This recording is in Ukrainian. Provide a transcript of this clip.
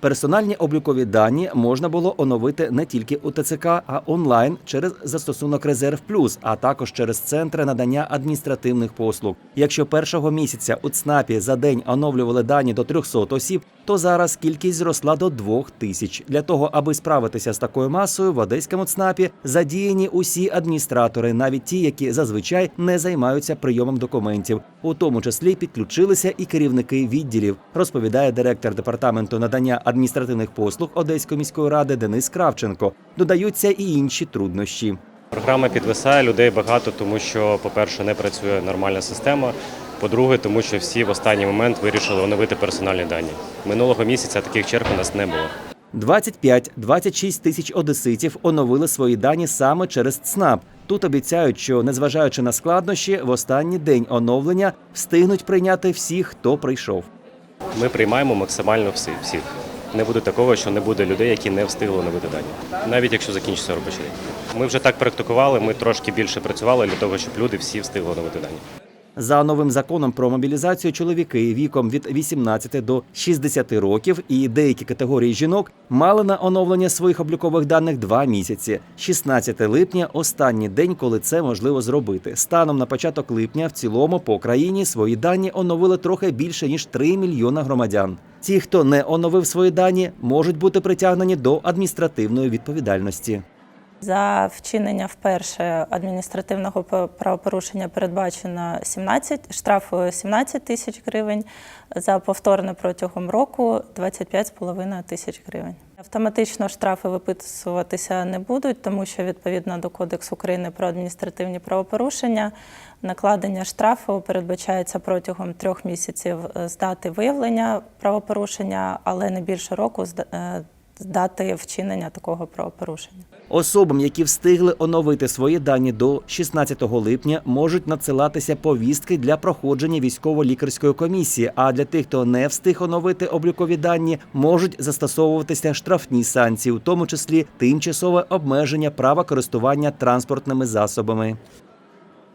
Персональні облікові дані можна було оновити не тільки у ТЦК, а онлайн через застосунок Резерв Плюс, а також через центри надання адміністративних послуг. Якщо першого місяця у ЦНАПі за день оновлювали дані до 300 осіб, то зараз кількість зросла до 2 тисяч. Для того, аби справитися з такою масою, в одеському ЦНАПі задіяні усі адміністратори, навіть ті, які зазвичай не займаються прийомом документів. У тому числі підключилися і керівники відділів, розповідає директор департаменту надання адміністративних послуг Одеської міської ради Денис Кравченко. Додаються і інші труднощі. Програма підвисає людей багато, тому що, по-перше, не працює нормальна система. По-друге, тому що всі в останній момент вирішили оновити персональні дані. Минулого місяця таких черг у нас не було. 25-26 тисяч одеситів оновили свої дані саме через ЦНАП. Тут обіцяють, що незважаючи на складнощі, в останній день оновлення встигнуть прийняти всіх, хто прийшов. Ми приймаємо максимально всі- всіх. Не буде такого, що не буде людей, які не встигли новити дані, навіть якщо закінчиться робочий день. Ми вже так практикували. Ми трошки більше працювали для того, щоб люди всі встигли новити дані. За новим законом про мобілізацію чоловіки віком від 18 до 60 років і деякі категорії жінок мали на оновлення своїх облікових даних два місяці. 16 липня останній день, коли це можливо зробити. Станом на початок липня в цілому по країні свої дані оновили трохи більше ніж 3 мільйона громадян. Ті, хто не оновив свої дані, можуть бути притягнені до адміністративної відповідальності. За вчинення вперше адміністративного правопорушення передбачено 17, штрафу 17 тисяч гривень, за повторне протягом року 25,5 тисяч гривень. Автоматично штрафи виписуватися не будуть, тому що відповідно до Кодексу України про адміністративні правопорушення накладення штрафу передбачається протягом трьох місяців е, з дати виявлення правопорушення, але не більше року з е, з дати вчинення такого правопорушення. Особам, які встигли оновити свої дані до 16 липня, можуть надсилатися повістки для проходження військово-лікарської комісії. А для тих, хто не встиг оновити облікові дані, можуть застосовуватися штрафні санкції, у тому числі тимчасове обмеження права користування транспортними засобами.